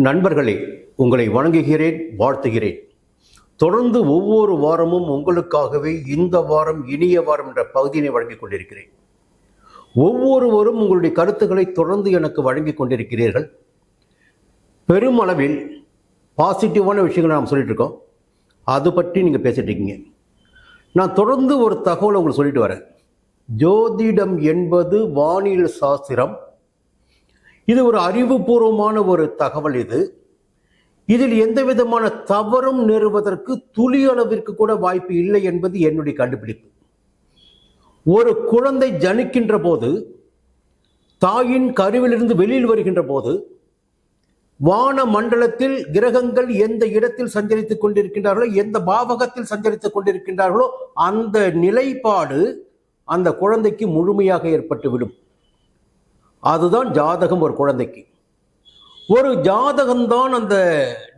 நண்பர்களே உங்களை வணங்குகிறேன் வாழ்த்துகிறேன். தொடர்ந்து ஒவ்வொரு வாரமும் உங்களுக்காகவே இந்த வாரம் இனிய வாரம் என்ற பகுதியினை வழங்கிக் கொண்டிருக்கிறேன். ஒவ்வொருவரும் உங்களுடைய கருத்துக்களை தொடர்ந்து எனக்கு வழங்கிக் கொண்டிருக்கிறீர்கள். பெருமளவில் பாசிட்டிவான விஷயங்களை நாம் சொல்லிட்டு இருக்கோம். அது பற்றி நீங்கள் பேசிட்டு இருக்கீங்க. நான் தொடர்ந்து ஒரு தகவலை உங்களுக்கு சொல்லிட்டு வரேன். ஜோதிடம் என்பது வானியல் சாஸ்திரம். இது ஒரு அறிவுபூர்வமான ஒரு தகவல் இது. இதில் எந்த விதமான தவறும் நிறுவதற்கு துளி அளவிற்கு கூட வாய்ப்பு இல்லை என்பது என்னுடைய கண்டுபிடிப்பு. ஒரு குழந்தை ஜனிக்கின்ற போது தாயின் கருவிலிருந்து வெளியில் வருகின்ற போது வான மண்டலத்தில் கிரகங்கள் எந்த இடத்தில் சஞ்சரித்துக் கொண்டிருக்கின்றார்களோ எந்த பாவகத்தில் சஞ்சரித்துக் கொண்டிருக்கின்றார்களோ அந்த நிலைப்பாடு அந்த குழந்தைக்கு முழுமையாக ஏற்பட்டுவிடும். அதுதான் ஜாதகம் ஒரு குழந்தைக்கு. ஒரு ஜாதகம்தான் அந்த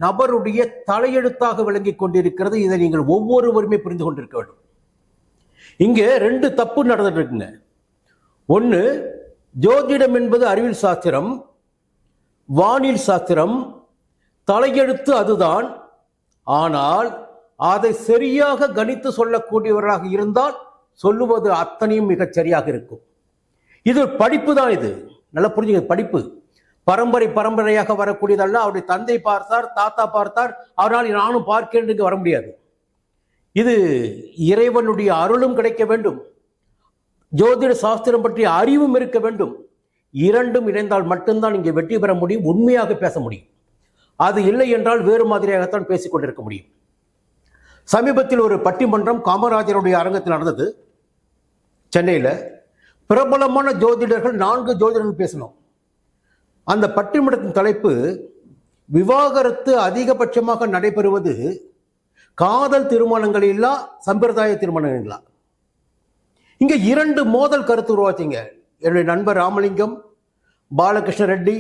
நபருடைய தலையெழுத்தாக விளங்கிக் கொண்டிருக்கிறது. இதை நீங்கள் ஒவ்வொருவருமே புரிந்து கொண்டிருக்க வேண்டும். இங்கே ரெண்டு தப்பு நடந்துட்டு இருக்குங்க ஒன்று ஜோதிடம் என்பது அறிவியல் சாஸ்திரம் வானில் சாஸ்திரம் தலையெழுத்து அதுதான். ஆனால் அதை சரியாக கணித்து சொல்லக்கூடியவராக இருந்தால் சொல்லுவது அத்தனையும் மிகச் சரியாக இருக்கும். இது படிப்பு தான் இது. நல்லா புரிஞ்சுங்க படிப்பு. பரம்பரை பரம்பரையாக வரக்கூடியதல்ல. அவருடைய தந்தை பார்த்தார் தாத்தா பார்த்தார். அவரால் நானும் பார்க்கிறேன் வர முடியாது. இது இறைவனுடைய அருளும் கிடைக்க வேண்டும். ஜோதிட சாஸ்திரம் பற்றிய அறிவும் இருக்க வேண்டும். இரண்டும் இணைந்தால் மட்டும்தான் இங்கே வெற்றி பெற முடியும் உண்மையாக பேச முடியும். அது இல்லை என்றால் வேறு மாதிரியாகத்தான் பேசிக் கொண்டிருக்க முடியும். சமீபத்தில் ஒரு பட்டிமன்றம் காமராஜருடைய அரங்கத்தில் நடந்தது. சென்னையில். பிரபலமான ஜோதிடர்கள் நான்கு ஜோதிடர்கள் பேசணும். அந்த பட்டிமன்றத்தின் தலைப்பு விவாகரத்து அதிகபட்சமாக நடைபெறுவது காதல் திருமணங்கள் இல்லா சம்பிரதாய திருமணங்கள் இல்லா. இங்க இரண்டு மோதல் கருத்து உருவாச்சிங்க. என்னுடைய நண்பர் ராமலிங்கம் பாலகிருஷ்ண ரெட்டி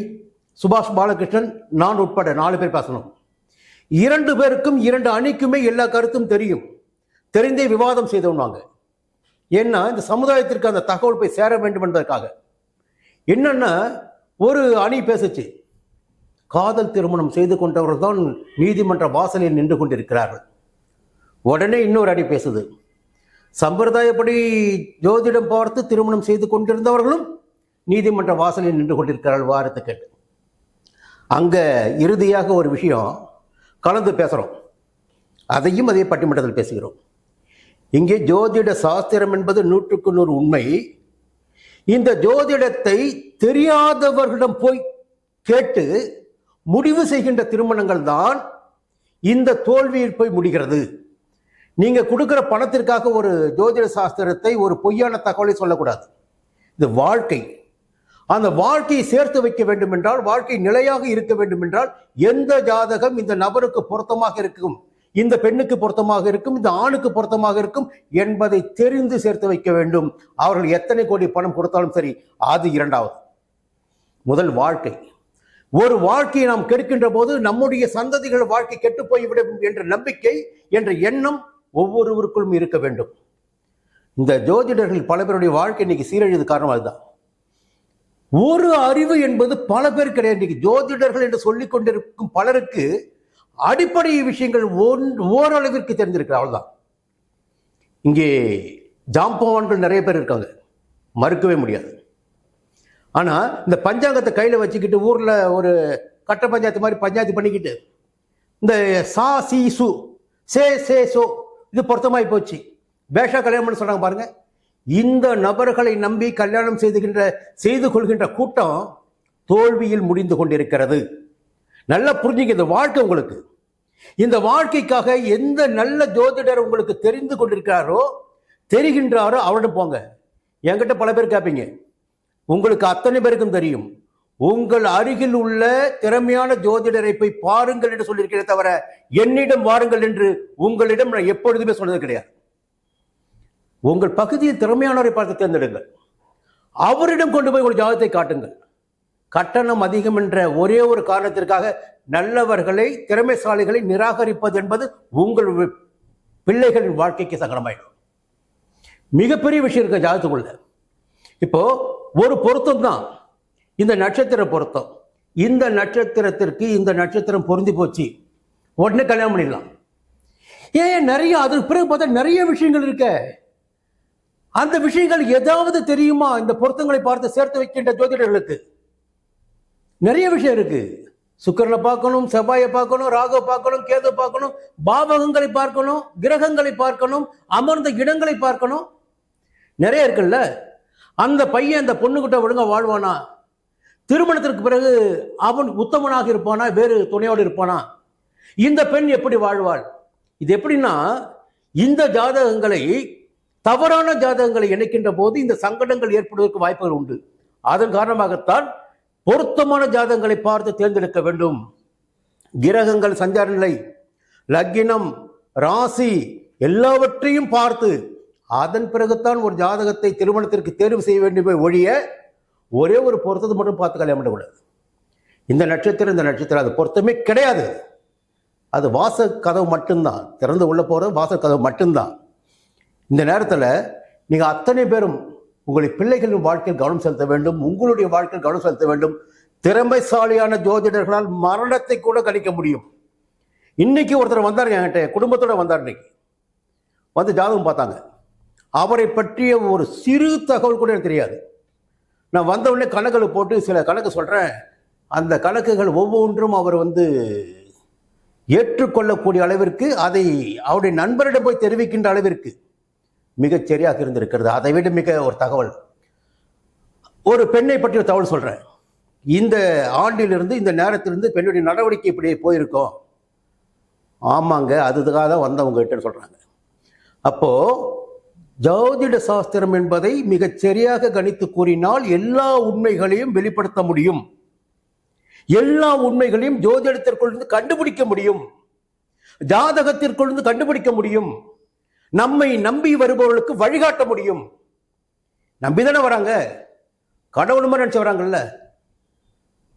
சுபாஷ் பாலகிருஷ்ணன் நான் உட்பட நாலு பேர் பேசணும். இரண்டு பேருக்கும் இரண்டு அணிக்குமே எல்லா கருத்தும் தெரியும். தெரிந்தே விவாதம் செய்தவனாங்க ஏன்னா இந்த சமுதாயத்திற்கு அந்த தகவல் போய் சேர வேண்டும் என்பதற்காக. என்னன்னா ஒரு அணி பேசுச்சு. காதல் திருமணம் செய்து கொண்டவர்கள் தான் நீதிமன்ற வாசலில் நின்று கொண்டிருக்கிறார்கள். உடனே இன்னொரு அணி பேசுது. சம்பிரதாயப்படி ஜோதிடம் பார்த்து திருமணம் செய்து கொண்டிருந்தவர்களும் நீதிமன்ற வாசலில் நின்று கொண்டிருக்கிறார்கள் வாரத்தை கேட்டு. அங்கே இறுதியாக ஒரு விஷயம் கலந்து பேசுகிறோம் அதையும் அதே பட்டிமன்றத்தில் பேசுகிறோம். இங்கே ஜோதிட சாஸ்திரம் என்பது நூற்றுக்கு நூறு உண்மை. இந்த ஜோதிடத்தை தெரியாதவர்களிடம் போய் கேட்டு முடிவு செய்கின்ற திருமணங்கள் தான் இந்த தோல்வியில் போய் முடிகிறது. நீங்க கொடுக்கிற பணத்திற்காக ஒரு ஜோதிட சாஸ்திரத்தை ஒரு பொய்யான தகவலை சொல்லக்கூடாது. இது வாழ்க்கை. அந்த வாழ்க்கையை சேர்த்து வைக்க வேண்டும் என்றால் வாழ்க்கை நிலையாக இருக்க வேண்டும் என்றால் எந்த ஜாதகம் இந்த நபருக்கு பொருத்தமாக இருக்கும்? இந்த பெண்ணுக்கு பொருத்தமாக இருக்கும் இந்த ஆணுக்கு பொருத்தமாக இருக்கும் என்பதை தெரிந்து சேர்த்து வைக்க வேண்டும். அவர்கள் எத்தனை கோடி பணம் கொடுத்தாலும் சரி அது இரண்டாவது. முதல் வாழ்க்கை. ஒரு வாழ்க்கையை நாம் கெடுக்கின்ற போது நம்முடைய சந்ததிகள் வாழ்க்கை கெட்டு போய்விடும் என்ற நம்பிக்கை என்ற எண்ணம் ஒவ்வொருவருக்குள்ளும் இருக்க வேண்டும். இந்த ஜோதிடர்கள் பல பேருடைய வாழ்க்கை இன்னைக்கு சீரழிவது காரணம் அதுதான். ஒரு அறிவு என்பது பல பேர் கிடையாது. இன்னைக்கு ஜோதிடர்கள் என்று சொல்லிக் கொண்டிருக்கும் பலருக்கு அடிப்படை விஷயங்கள் ஒன் ஓரளவிற்கு தெரிஞ்சிருக்கு அவ்வளவுதான். இங்கே ஜாம்பவான்கள் நிறைய பேர் இருக்காங்க. மறுக்கவே முடியாது. ஆனால் இந்த பஞ்சாங்கத்தை கையில் வச்சுக்கிட்டு ஊரில் ஒரு கட்ட பஞ்சாயத்து மாதிரி பஞ்சாயத்து பண்ணிக்கிட்டு இந்த சா சி சு சே சே சோ இது பொருத்தமாகி போச்சு. பேஷா கல்யாணம்னு சொன்னாங்க பாருங்கள் பாருங்க. இந்த நபர்களை நம்பி கல்யாணம் செய்துகின்ற செய்து கொள்கின்ற கூட்டம் தோல்வியில் முடிந்து கொண்டிருக்கிறது. நல்லா புரிஞ்சுங்க இந்த வாழ்க்கை உங்களுக்கு. இந்த வாழ்க்கைக்காக எந்த நல்ல ஜோதிடர் உங்களுக்கு தெரிந்து கொண்டிருக்கிறாரோ தெரிகின்றாரோ அவரிடம் போங்க. என்கிட்ட பல பேர் கேட்பீங்க உங்களுக்கு அத்தனை பேருக்கும் தெரியும். உங்கள் அருகில் உள்ள திறமையான ஜோதிடரை போய் பாருங்கள் என்று சொல்லியிருக்கிறே தவிர என்னிடம் வாருங்கள் என்று உங்களிடம் நான் எப்பொழுதுமே சொன்னது கிடையாது. உங்கள் பகுதியில் திறமையானவரை பார்த்து தேர்ந்தெடுங்கள். அவரிடம் கொண்டு போய் உங்கள் ஜாதகத்தை காட்டுங்கள். கட்டணம் அதிகம் என்ற ஒரே ஒரு காரணத்திற்காக நல்லவர்களை திறமைசாலிகளை நிராகரிப்பது என்பது உங்கள் பிள்ளைகளின் வாழ்க்கைக்கு சங்கடமாயிடும் மிகப்பெரிய விஷயம் இருக்க ஜாதகத்துக்குள்ள இப்போ ஒரு பொருத்தம் தான். இந்த நட்சத்திர பொருத்தம். இந்த நட்சத்திரத்திற்கு இந்த நட்சத்திரம் பொருந்தி போச்சு. உடனே கல்யாணம் பண்ணிடலாம் ஏன் நிறைய அதற்கு பிறகு பார்த்தா நிறைய விஷயங்கள் இருக்க. அந்த விஷயங்கள் ஏதாவது தெரியுமா? இந்த பொருத்தங்களை பார்த்து சேர்த்து வைக்கின்ற ஜோதிடர்களுக்கு. நிறைய விஷயம் இருக்கு. சுக்கரனை பார்க்கணும் செவ்வாயை பார்க்கணும் ராகு பார்க்கணும் கேது பார்க்கணும் பாவகங்களை பார்க்கணும் கிரகங்களை பார்க்கணும் அமர்ந்த இடங்களை பார்க்கணும். நிறைய இருக்குல்ல? அந்த பையன் அந்த பொண்ணுகிட்ட ஒழுங்கா வாழ்வானா? திருமணத்திற்கு பிறகு அவன் உத்தமனாக இருப்பானா? வேறு துணையோடு இருப்பானா? இந்த பெண் எப்படி வாழ்வாள்? இது எப்படின்னா இந்த ஜாதகங்களை தவறான ஜாதகங்களை இணைக்கின்ற போது இந்த சங்கடங்கள் ஏற்படுவதற்கு வாய்ப்புகள் உண்டு. அதன் காரணமாகத்தான் பொருத்தமான ஜாதகங்களை பார்த்து தேர்ந்தெடுக்க வேண்டும். கிரகங்கள் சஞ்சார நிலை லக்கினம் ராசி எல்லாவற்றையும் பார்த்து அதன் பிறகுத்தான் ஒரு ஜாதகத்தை திருமணத்திற்கு தேர்வு செய்ய வேண்டுமே ஒழிய ஒரே ஒரு பொருத்தத்தை மட்டும் பார்த்து கல்யாணம் பண்ணக்கூடாது இந்த நட்சத்திரம் இந்த நட்சத்திரம் அது பொருத்தமே கிடையாது. அது வாச கதவு மட்டும்தான். திறந்து உள்ள போகிறது வாச கதவு மட்டும்தான். இந்த நேரத்தில் நீங்கள் அத்தனை பேரும் உங்களுடைய பிள்ளைகளின் வாழ்க்கையில் கவனம் செலுத்த வேண்டும். உங்களுடைய வாழ்க்கையில் கவனம் செலுத்த வேண்டும். திறமைசாலியான ஜோதிடர்களால் மரணத்தை கூட கணிக்க முடியும். இன்னைக்கு ஒருத்தர் வந்தார் என்கிட்ட குடும்பத்தோட வந்தார் இன்னைக்கு. வந்து ஜாதகம் பார்த்தாங்க. அவரை பற்றிய ஒரு சிறு தகவல் கூட எனக்கு தெரியாது. நான் வந்தவுடனே உடனே கணக்குகளை போட்டு சில கணக்கு சொல்கிறேன் அந்த கணக்குகள் ஒவ்வொன்றும் அவர் வந்து ஏற்றுக்கொள்ளக்கூடிய அளவிற்கு அதை அவருடைய நண்பரிடம் போய் தெரிவிக்கின்ற அளவிற்கு மிகச் சரியாக இருந்திருக்கிறது. அதை விட மிக ஒரு தகவல். ஒரு பெண்ணை பற்றி ஒரு தகவல் சொல்கிறேன் இந்த ஆண்டிலிருந்து இந்த நேரத்திலிருந்து பெண்ணுடைய நடவடிக்கை இப்படி போயிருக்கோம். ஆமாங்க அதுக்காக தான் வந்தவங்க கிட்ட சொல்கிறாங்க அப்போது ஜோதிட சாஸ்திரம் என்பதை மிகச் சரியாக கணித்து கூறினால் எல்லா உண்மைகளையும் வெளிப்படுத்த முடியும். எல்லா உண்மைகளையும் ஜோதிடத்திற்குள் இருந்து கண்டுபிடிக்க முடியும். ஜாதகத்திற்குள் இருந்து கண்டுபிடிக்க முடியும். நம்மை நம்பி வருபவர்களுக்கு வழிகாட்ட முடியும். நம்பி தானே வராங்க? கடவுள் மாதிரி நினச்சி வராங்கல்ல?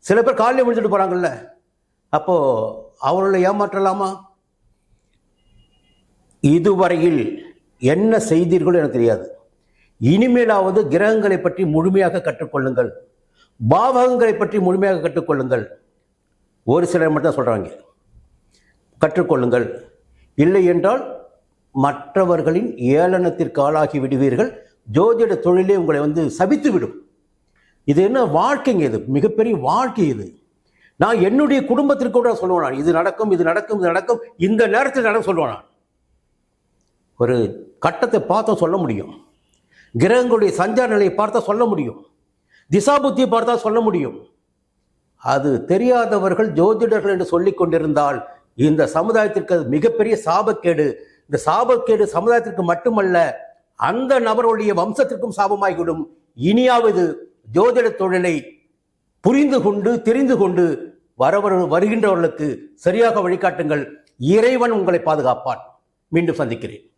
சில பேர் காலையில் விழுந்துட்டு போறாங்கல்ல? அப்போ அவர்களை ஏமாற்றலாமா? இதுவரையில் என்ன செய்தீர்களோ எனக்கு தெரியாது. இனிமேலாவது கிரகங்களை பற்றி முழுமையாக கற்றுக்கொள்ளுங்கள். பாவகங்களை பற்றி முழுமையாக கற்றுக்கொள்ளுங்கள். ஒரு சிலர் மட்டும் தான் சொல்கிறாங்க கற்றுக்கொள்ளுங்கள். இல்லை என்றால் மற்றவர்களின் ஏளனத்திற்கு ஆளாகி விடுவீர்கள். ஜோதிட தொழிலே உங்களை வந்து சபித்து விடும் இது என்ன வாழ்க்கைங்க இது? மிகப்பெரிய வாழ்க்கை இது. நான் என்னுடைய குடும்பத்திற்கு கூட சொல்லுவேன் நான். இது நடக்கும் இது நடக்கும் இது நடக்கும். இந்த நேரத்தில் நடக்கும் சொல்லுவேன் நான். ஒரு கட்டத்தை பார்த்தா சொல்ல முடியும். கிரகங்களுடைய சஞ்சார நிலையை பார்த்தா சொல்ல முடியும். திசாபுத்தியை பார்த்தா சொல்ல முடியும். அது தெரியாதவர்கள் ஜோதிடர்கள் என்று சொல்லிக் கொண்டிருந்தால் இந்த சமுதாயத்திற்கு அது மிகப்பெரிய சாபக்கேடு. இந்த சாபக்கேடு சமுதாயத்திற்கு மட்டுமல்ல அந்த நபருடைய வம்சத்திற்கும் சாபமாகிவிடும். இனியாவது ஜோதிட தொழிலை புரிந்து கொண்டு தெரிந்து கொண்டு வரவர் வருகின்றவர்களுக்கு சரியாக வழிகாட்டுங்கள். இறைவன் உங்களை பாதுகாப்பான். மீண்டும் சந்திக்கிறேன்.